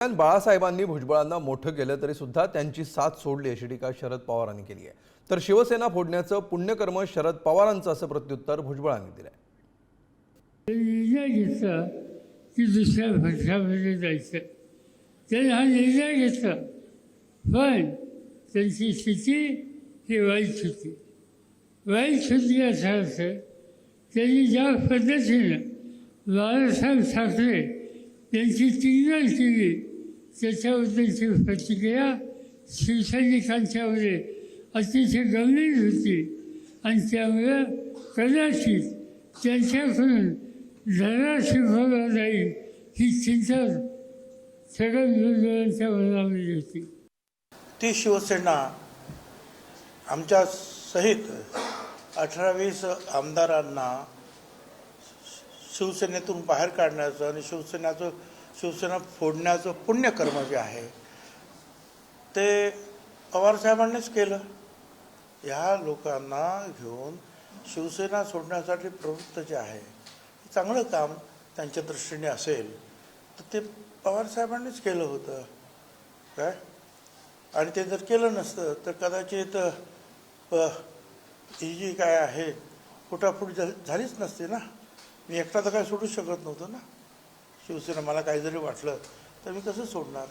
दरम्यान बाळासाहेबांनी भुजबळांना मोठं केलं तरी सुद्धा त्यांची साथ सोडली अशी टीका शरद पवारांनी केली आहे. तर शिवसेना फोडण्याचं पुण्यकर्म शरद पवारांचं असं प्रत्युत्तर भुजबळांनी दिलंय. निर्णय घेतला की दुसऱ्या भाषामध्ये जायचं. त्यांनी हा निर्णय घेतला पण त्यांची स्थिती ही वाईट होती. वाईट होती असा अर्थ त्यांनी ज्या पद्धतीनं बाळासाहेब ठाकरे त्यांची टिंगल केली त्याच्याबद्दलची प्रतिक्रिया शिवसैनिकांच्यामध्ये अतिशय गंभीर होती. आणि त्यामुळे कदाचित त्यांच्याकडून धरा शिकवला जाईल ही चिंता सगळ्या विरोधकांच्या मनामध्ये होती. ती शिवसेना आमच्या सहित अठरा वीस आमदारांना शिवसेनेतून बाहेर काढण्याचं आणि शिवसेनेचं शिवसेना फोडण्याचं पुण्यकर्म जे आहे ते पवारसाहेबांनीच केलं. ह्या लोकांना घेऊन शिवसेना सोडण्यासाठी प्रवृत्त जे आहे हे चांगलं काम त्यांच्या दृष्टीने असेल तर ते पवारसाहेबांनीच केलं होतं. काय? आणि ते जर केलं नसतं तर कदाचित ही जी काय आहे फुटाफूट झा झालीच नसते ना? मी एकटा तर काय सोडू शकत नव्हतो ना. शिवसेना मला काही जरी वाटलं तर मी कसं सोडणार?